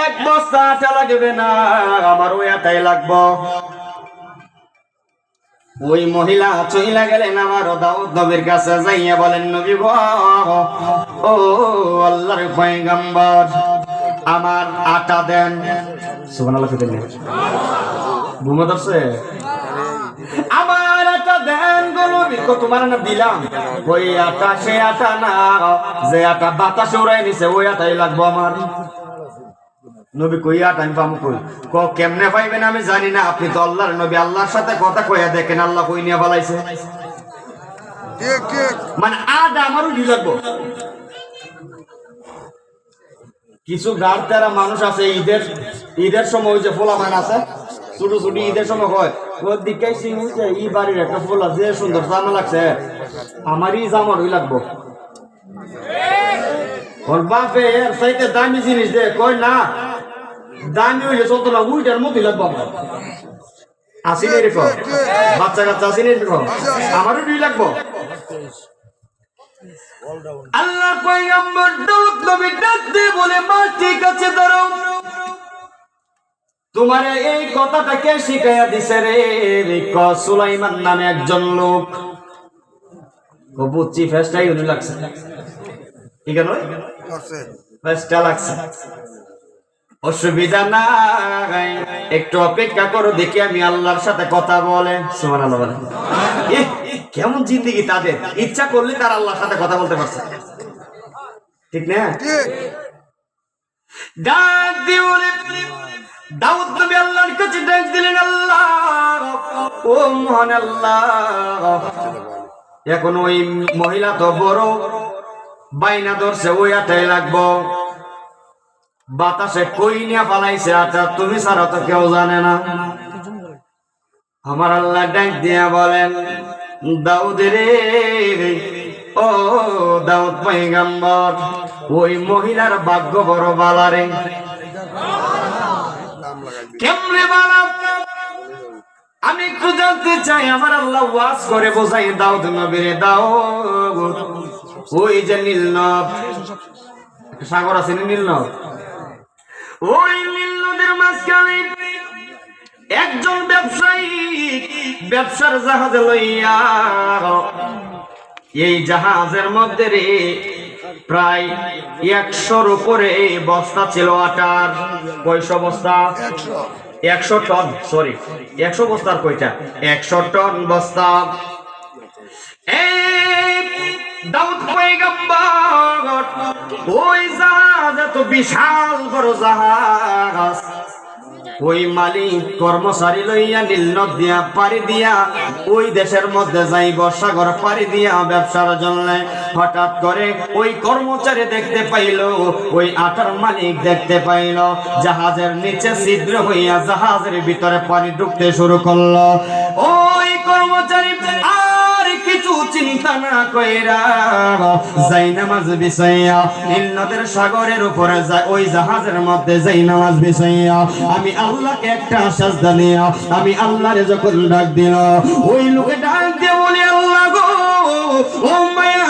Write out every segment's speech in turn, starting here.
এক বস্তা আটা লাগবে না আমার ওই আটাই লাগবো। ওই মহিলা চইলা গেলেন আমার নবীর কাছে যাইয়া বলেন, নবী গো, ও আল্লাহর পয়গম্বর, আমার আটা দেন। সুবহানাল্লাহ ফিদেন ঘুমো ধরছে? কো তোমার না দিলাম ওই আটা সে আটা না। যে আটা বাতাসে উড়াই নিছে ওই আটাই লাগবো আমার। নবী কইয়া টাইম পাম কই? ক কেমনে পাইবেন আমি জানি না। আপনি তো আল্লাহর নবী আল্লাহর সাথে কথা কইয়া দেখেন আল্লাহ কই নিয়ে বলাইছে? মানে আদ আমারও ডি লাগবো। কিছু গাড় তেরা মানুষ আছে ঈদের ঈদের সময় ওই যে ফোলা মান আছে ছোট ছোট ঈদের সময় হয়। সুন্দর জামার লাগবো। দামি জিনিস দে কই না, দামি হইলে চলতো না, উইটার মতোই লাগবো আমার। আসিনি এরকম বাচ্চা কাচ্চা আসিনি এরকম আমারও দুই লাগবো। আল্লাহ পয়গম্বর দাউদ নবী ডাক দিয়ে বলে, মা, ঠিক আছে দাঁড়াও তোমার এই কথাটা কে শিখাইয়া দিছে রে? ক সুলাইমান নামে একজন লোক। বুঝছি ফেসটাই উনি লাগছে। ঠিক আছে ফেসটা লাগছে। অসুবিধা নাই। একটু অপেক্ষা করো দেখি আমি আল্লাহর সাথে কথা বলে। সুমান আল্লাহ কেমন জিন্দিগি তাদের। ইচ্ছা করলে তার আল্লাহর সাথে কথা বলতে পারছে। ঠিক না? ডাক দিয়ে বলে দাউদ নবী আল্লাহর কাছে ডাক দিলেন, আল্লাহ, ও মহান আল্লাহ, এখন ওই মহিলা তো বড়, বাইনা ধরছে, ওই আটাই লাগবো। বাতাসে কই নিয়ে পালাইছে আটা, তুমি ছাড়া তো কেউ জানে না। আমার আল্লাহ ডাক দিয়া বলেন, দাউদ রে, ও দাউদ পয়গাম্বর, ওই মহিলার ভাগ্য বড় বালারে কেমনে আমি চাই, আমার আল্লাহ ওয়াজ করে বোঝাই নবীরে, দাও ওই যে সাগর আছে ওই নীলনদের মাঝখানে একজন ব্যবসায়ী ব্যবসার জাহাজে লইয়া, এই জাহাজের মধ্যে রে প্রায় একশোর উপরে বস্তা ছিল আটার। কয়শো বস্তা? একশো। টন সরি একশো বস্তার কয়টা? একশো টন বস্তা। দাউদ পয়গম্বর ওই জাহাজ এত বিশাল বড় জাহাজ। ওই মালিক কর্মচারী লইয়া নীল নদ দিয়া পাড়ি দিয়া, ওই দেশের মধ্যে যাই সাগর পাড়ি দিয়া ব্যবসার জন্য। হঠাৎ করে ওই কর্মচারী দেখতে পাইল, ওই আটার মালিক দেখতে পাইল। জাহাজের নিচে ছিদ্র হইয়া জাহাজের ভিতরে পানি ঢুকতে শুরু করল। ওই কর্মচারী কইরা যাই নামাজ বিছাইয়া সাগরের উপরে যায়, ওই জাহাজের মধ্যে যাই নামাজ বিছাইয়া আমি আল্লাহকে একটা নিয়া, আমি আল্লাহরে যখন ডাক দিল, ওই লোকে ডাক দিয়ে বলি, আল্লাহ গো, ও মায়ার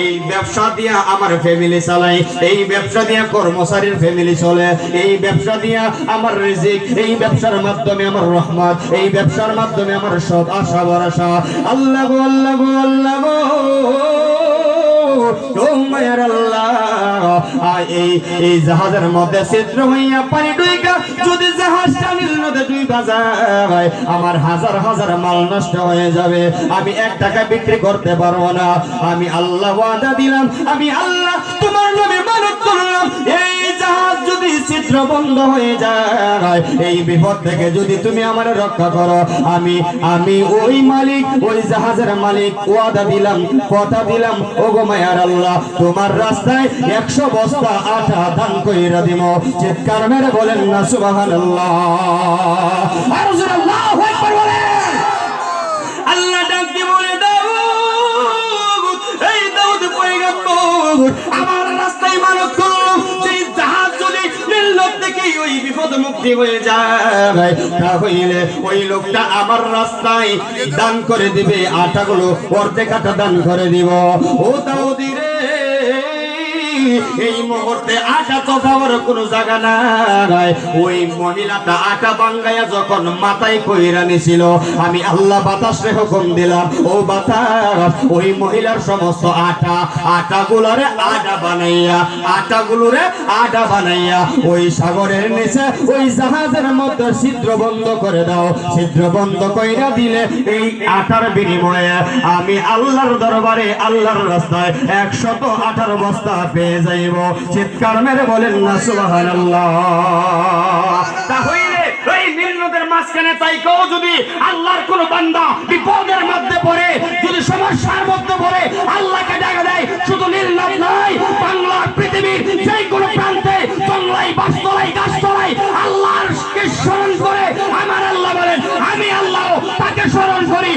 এই ব্যবসা দিয়া আমার ফ্যামিলি চালাই এই ব্যবসা দিয়া কর্মচারীর ফ্যামিলি চলে, এই ব্যবসা দিয়া আমার রিজিক, এই ব্যবসার মাধ্যমে আমার রহমত, এই ব্যবসার মাধ্যমে আমার সব আশা, ভরসা। আল্লাহ আল্লাহ আল্লাহ এই এই জাহাজের মধ্যে ছিদ্র হইয়া পানি ডুইকা, যদি জাহাজটা নীল নদে ডুইবা আমার হাজার হাজার মাল নষ্ট হয়ে যাবে। আমি এক টাকা বিক্রি করতে পারব না। আমি আল্লাহ ওয়াদা দিলাম, আমি আল্লাহ তোমার নামে মানত করলাম। এই যদি বন্ধ হয়ে যায়। এই বিপদ থেকে যদি তুমি আমার রক্ষা করো, আমি আমি ওই মালিক, ওই জাহাজের মালিক, ওয়াদা দিলাম, কথা দিলাম ও গো মায়ার আল্লাহ, তোমার রাস্তায় একশো বস্তা আটা দান কইরা দিব। চিৎকার মেরে বলেন না জোরে আল্লাহু আল্লাহ ডাক দাউদ, এই দাউদ পয়গম্বর উন্নতি হয়ে যায় তাহলে ওই লোকটা আমার রাস্তায় দান করে দিবে, আটাগুলো অর্ধেক আটা দান করে দিব। ও তাও রে এই মুহূর্তে আটা তো খাওয়ার কোনো জায়গা নাই। ওই মহিলাটা আটা বাঙ্গাইয়া যখন মাথায় কইরা নিছিল, আমি আল্লাহ বাতাসে হুকুম দিলাম, ও বাতাস, ওই মহিলার সমস্ত আটা আটা গুলারে আটা বানাইয়া আটা গুলোরে আটা বানাইয়া, ওই সাগরের নিচে, ওই জাহাজের মধ্যে ছিদ্র বন্ধ করে দাও। ছিদ্র বন্ধ কইরা দিলে এই আটার বিনিময়ে আমি আল্লাহর দরবারে, আল্লাহর রাস্তায় একশত আঠার বস্তা পেয়ে হয়ে যাইব, চিৎকার মেরে বলেন না, সুবহানাল্লাহ। মাঝখানে তাই কেউ যদি আল্লাহর কোন বান্দা বিপদের মধ্যে পড়ে, যদি সমস্যার মধ্যে পড়ে, আল্লাহকে ডাকা দেয়, শুধু নির্লভ নয় বাংলা পৃথিবীর যে কোনো প্রান্তে জঙ্গলাই বাস্তলাই গাছতলায় আল্লাহর স্মরণ করে, আমার আল্লাহ বলেন, আমি আল্লাহ তাকে স্মরণ করি